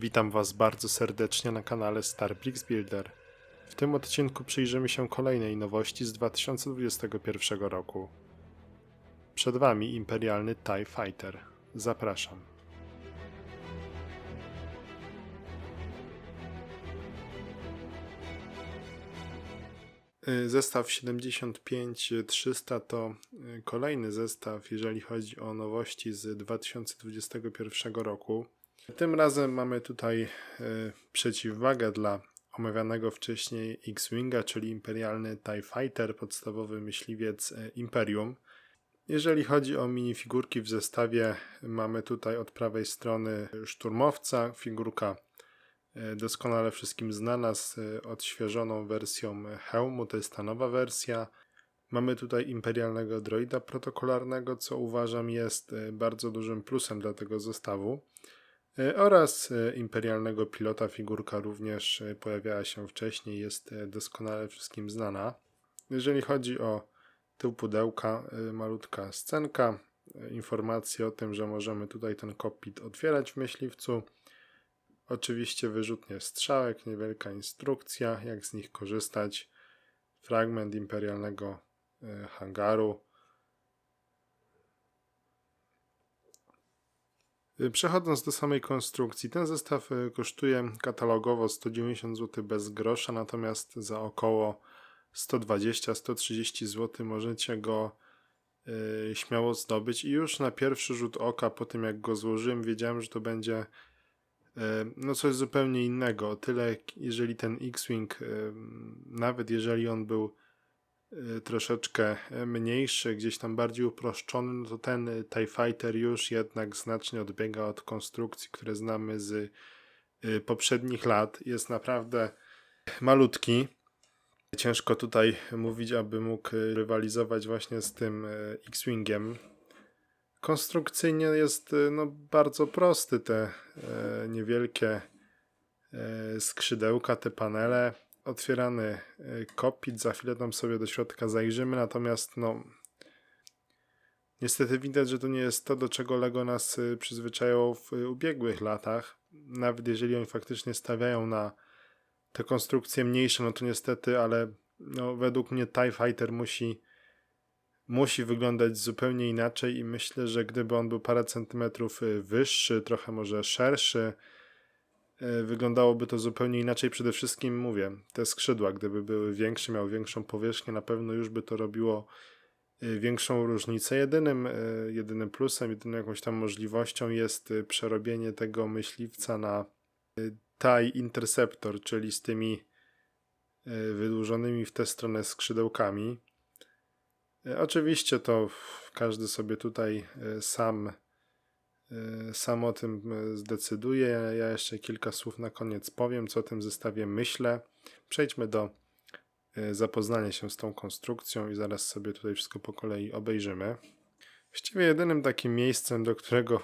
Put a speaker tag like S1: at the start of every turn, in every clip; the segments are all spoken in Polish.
S1: Witam Was bardzo serdecznie na kanale Starbricks Builder. W tym odcinku przyjrzymy się kolejnej nowości z 2021 roku. Przed Wami imperialny TIE Fighter. Zapraszam. Y, Zestaw 75-300 to y, kolejny zestaw, jeżeli chodzi o nowości z 2021 roku. Tym razem mamy tutaj y, przeciwwagę dla omawianego wcześniej X-Winga, czyli imperialny TIE Fighter, podstawowy myśliwiec y, Imperium. Jeżeli chodzi o minifigurki w zestawie, mamy tutaj od prawej strony szturmowca, figurka e, doskonale wszystkim znana z e, odświeżoną wersją hełmu, to jest ta nowa wersja. Mamy tutaj imperialnego droida protokolarnego, co uważam jest e, bardzo dużym plusem dla tego zestawu. E, Oraz e, imperialnego pilota figurka również e, pojawiała się wcześniej, jest doskonale wszystkim znana. Jeżeli chodzi o tył pudełka, malutka scenka, informacje o tym, że możemy tutaj ten kokpit otwierać w myśliwcu. Oczywiście wyrzutnie strzałek, niewielka instrukcja, jak z nich korzystać. Fragment imperialnego hangaru. Przechodząc do samej konstrukcji, ten zestaw y, kosztuje katalogowo 190 zł bez grosza, natomiast za około 120-130 zł możecie go y, śmiało zdobyć i już na pierwszy rzut oka po tym jak go złożyłem wiedziałem, że to będzie y, no coś zupełnie innego. O tyle jeżeli ten X-Wing y, nawet jeżeli on był y, troszeczkę mniejszy, gdzieś tam bardziej uproszczony, no to ten y, TIE Fighter już jednak znacznie odbiega od konstrukcji, które znamy z y, poprzednich lat. Jest naprawdę malutki. Ciężko tutaj mówić, aby mógł y, rywalizować właśnie z tym y, X-Wingiem. Konstrukcyjnie jest y, no, bardzo prosty te niewielkie skrzydełka, te panele. Otwierany e, kokpit, za chwilę tam sobie do środka zajrzymy, natomiast no niestety widać, że to nie jest to, do czego Lego nas y, przyzwyczajało w y, ubiegłych latach. Nawet jeżeli oni faktycznie stawiają na te konstrukcje mniejsze, no to niestety, ale no, według mnie TIE Fighter musi, musi wyglądać zupełnie inaczej i myślę, że gdyby on był parę centymetrów y, wyższy, trochę może szerszy, y, wyglądałoby to zupełnie inaczej. Przede wszystkim mówię, te skrzydła, gdyby były większe, miały większą powierzchnię, na pewno już by to robiło y, większą różnicę. Jedynym, y, jedynym plusem, jedyną jakąś tam możliwością jest przerobienie tego myśliwca na TIE Interceptor, czyli z tymi wydłużonymi w tę stronę skrzydełkami. Oczywiście to każdy sobie tutaj sam, sam o tym y, zdecyduje. Ja jeszcze kilka słów na koniec powiem, co o tym zestawie myślę. Przejdźmy do y, zapoznania się z tą konstrukcją i zaraz sobie tutaj wszystko po kolei obejrzymy. Właściwie jedynym takim miejscem, do którego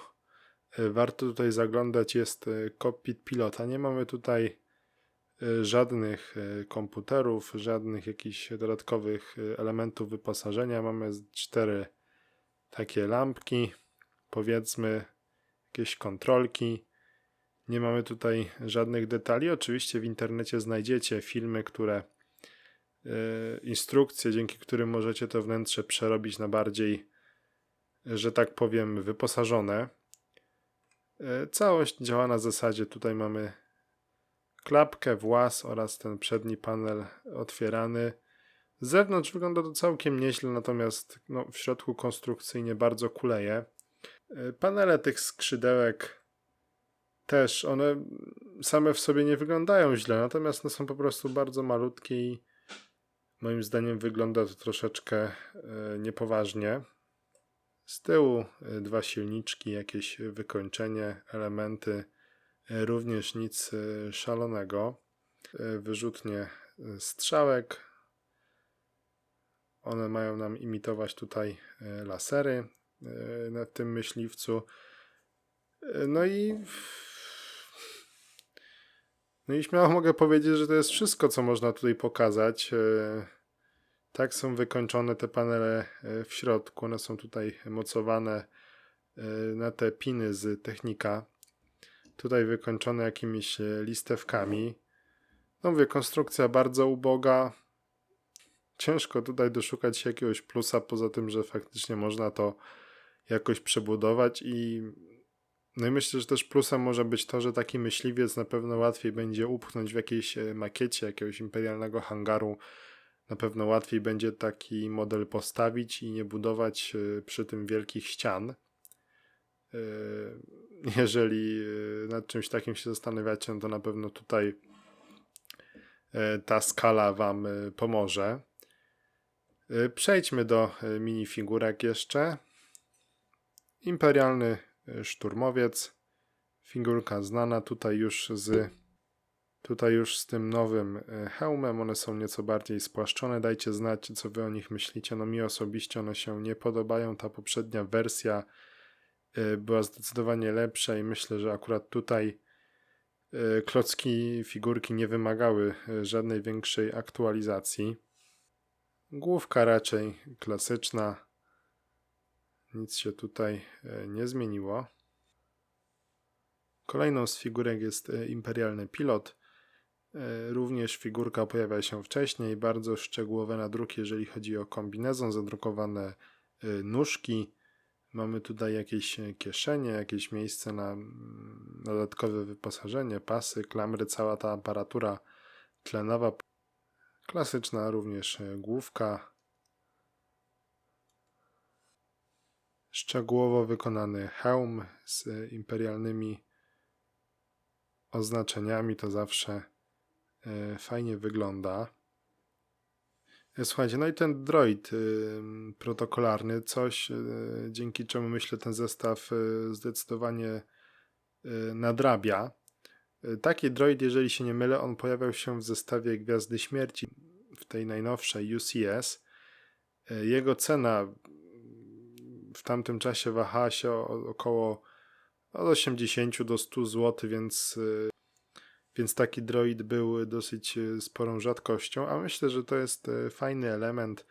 S1: y, warto tutaj zaglądać jest y, kokpit pilota. Nie mamy tutaj y, żadnych y, komputerów, żadnych jakichś dodatkowych y, elementów wyposażenia. Mamy cztery takie lampki, powiedzmy jakieś kontrolki. Nie mamy tutaj żadnych detali. Oczywiście w internecie znajdziecie filmy, które y, instrukcje, dzięki którym możecie to wnętrze przerobić na bardziej, że tak powiem, wyposażone. E, Całość działa na zasadzie, tutaj mamy klapkę, włas oraz ten przedni panel otwierany. Z zewnątrz wygląda to całkiem nieźle, natomiast no, w środku konstrukcyjnie bardzo kuleje. E, Panele tych skrzydełek też, one same w sobie nie wyglądają źle, natomiast no, są po prostu bardzo malutkie i moim zdaniem wygląda to troszeczkę e, niepoważnie. Z tyłu y, dwa silniczki, jakieś wykończenie, elementy, również nic szalonego. Wyrzutnie strzałek. One mają nam imitować tutaj lasery na tym myśliwcu. Y, No i no i śmiało mogę powiedzieć, że to jest wszystko, co można tutaj pokazać. Y, tak są wykończone te panele e, w środku. One są tutaj mocowane e, na te piny z technika. Tutaj wykończone jakimiś e, listewkami. No mówię, konstrukcja bardzo uboga. Ciężko tutaj doszukać się jakiegoś plusa, poza tym, że faktycznie można to jakoś przebudować i no i myślę, że też plusem może być to, że taki myśliwiec na pewno łatwiej będzie upchnąć w jakiejś e, makiecie jakiegoś imperialnego hangaru. Na pewno łatwiej będzie taki model postawić i nie budować e, przy tym wielkich ścian. E, Jeżeli nad czymś takim się zastanawiacie, no to na pewno tutaj ta skala Wam pomoże. Przejdźmy do minifigurek jeszcze. Imperialny e, szturmowiec. Figurka znana tutaj już z tutaj już z tym nowym e, hełmem. One są nieco bardziej spłaszczone. Dajcie znać, co wy o nich myślicie. No mi osobiście one się nie podobają. Ta poprzednia wersja e, była zdecydowanie lepsza i myślę, że akurat tutaj klocki figurki nie wymagały żadnej większej aktualizacji. Główka raczej klasyczna. Nic się tutaj e, nie zmieniło. Kolejną z figurek jest e, imperialny pilot. E, Również figurka pojawia się wcześniej, bardzo szczegółowe nadruki, jeżeli chodzi o kombinezon, zadrukowane nóżki. Mamy tutaj jakieś kieszenie, jakieś miejsce na mm, dodatkowe wyposażenie, pasy, klamry, cała ta aparatura tlenowa. Klasyczna również główka. Szczegółowo wykonany hełm z e, imperialnymi oznaczeniami, to zawsze e, fajnie wygląda. E, Słuchajcie, no i ten droid y, protokolarny, coś dzięki czemu myślę ten zestaw zdecydowanie nadrabia. Taki droid, jeżeli się nie mylę, on pojawiał się w zestawie Gwiazdy Śmierci w tej najnowszej UCS. Jego cena w tamtym czasie wahała się około od 80 do 100 zł, więc, y, więc taki droid był dosyć y, sporą rzadkością, a myślę, że to jest y, fajny element,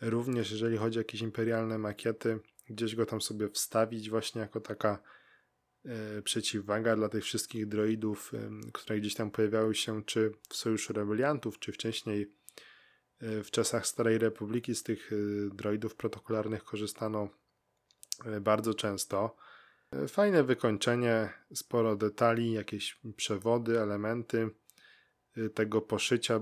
S1: również jeżeli chodzi o jakieś imperialne makiety, gdzieś go tam sobie wstawić właśnie jako taka przeciwwaga dla tych wszystkich droidów, które gdzieś tam pojawiały się czy w Sojuszu Rebeliantów, czy wcześniej w czasach Starej Republiki. Z tych droidów protokolarnych korzystano bardzo często. Y, Fajne wykończenie, sporo detali, jakieś przewody, elementy y, tego poszycia.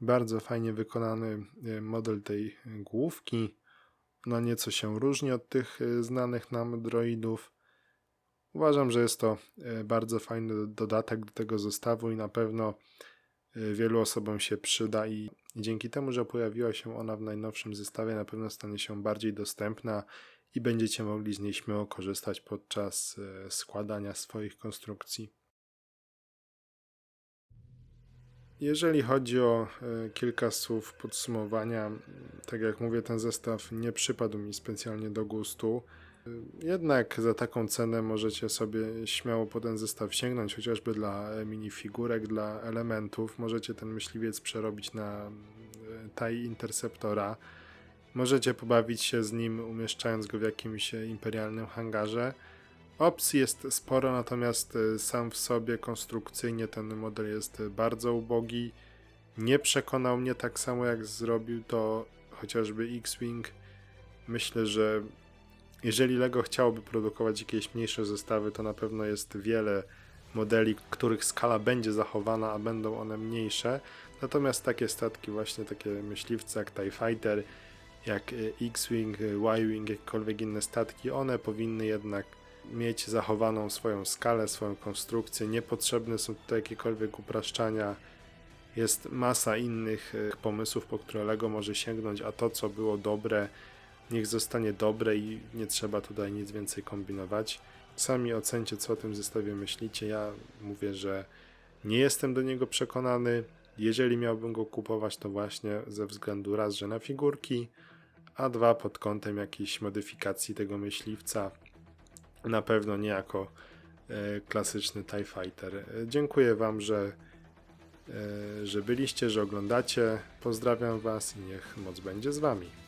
S1: Bardzo fajnie wykonany model tej główki. No nieco się różni od tych znanych nam droidów. Uważam, że jest to bardzo fajny dodatek do tego zestawu i na pewno wielu osobom się przyda i dzięki temu, że pojawiła się ona w najnowszym zestawie, na pewno stanie się bardziej dostępna i będziecie mogli z niej śmiało korzystać podczas e, składania swoich konstrukcji. Jeżeli chodzi o e, kilka słów podsumowania, tak jak mówię, ten zestaw nie przypadł mi specjalnie do gustu. E, Jednak za taką cenę możecie sobie śmiało po ten zestaw sięgnąć, chociażby dla minifigurek, dla elementów. Możecie ten myśliwiec przerobić na TIE Interceptora. Możecie pobawić się z nim, umieszczając go w jakimś imperialnym hangarze. Opcji jest sporo, natomiast e, sam w sobie konstrukcyjnie ten model jest bardzo ubogi. Nie przekonał mnie tak samo jak zrobił to chociażby X-Wing. Myślę, że jeżeli Lego chciałoby produkować jakieś mniejsze zestawy, to na pewno jest wiele modeli, których skala będzie zachowana, a będą one mniejsze. Natomiast takie statki, właśnie takie myśliwce jak TIE Fighter, jak e, X-Wing, e, Y-Wing, jakiekolwiek inne statki, one powinny jednak mieć zachowaną swoją skalę, swoją konstrukcję. Niepotrzebne są tutaj jakiekolwiek upraszczania. Jest masa innych e, pomysłów, po które Lego może sięgnąć, a to, co było dobre, niech zostanie dobre i nie trzeba tutaj nic więcej kombinować. Sami ocencie, co o tym zestawie myślicie. Ja mówię, że nie jestem do niego przekonany. Jeżeli miałbym go kupować, to właśnie ze względu raz, że na figurki, a dwa pod kątem jakiejś modyfikacji tego myśliwca. Na pewno nie jako e, klasyczny TIE Fighter. E, dziękuję Wam, że, e, że byliście, że oglądacie. Pozdrawiam Was i niech moc będzie z Wami.